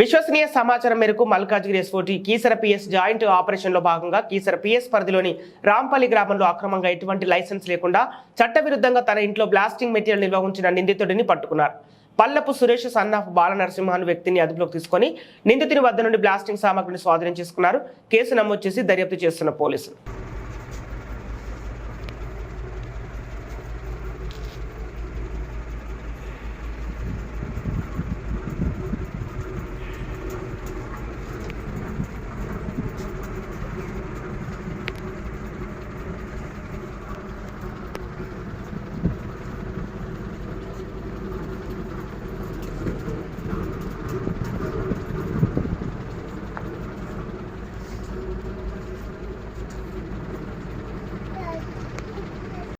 విశ్వసనీయ సమాచారం మేరకు Malkajgiri SOT Keesara PS joint ఆపరేషన్లో భాగంగా కీసర పిఎస్ పరిధిలోని రాంపల్లి గ్రామంలో అక్రమంగా ఎటువంటి లైసెన్స్ లేకుండా చట్టవిరుద్ధంగా తన ఇంట్లో బ్లాస్టింగ్ మెటీరియల్ నిల్వ ఉంచిన నిందితుడిని పట్టుకున్నారు. Pallapu Suresh son of of Narasimhan వ్యక్తిని అదుపులోకి తీసుకొని నిందితుని వద్ద నుండి బ్లాస్టింగ్ సామగ్రిని స్వాధీనం చేసుకున్నారు. కేసు నమోదు చేసి దర్యాప్తు చేస్తున్న పోలీసులు.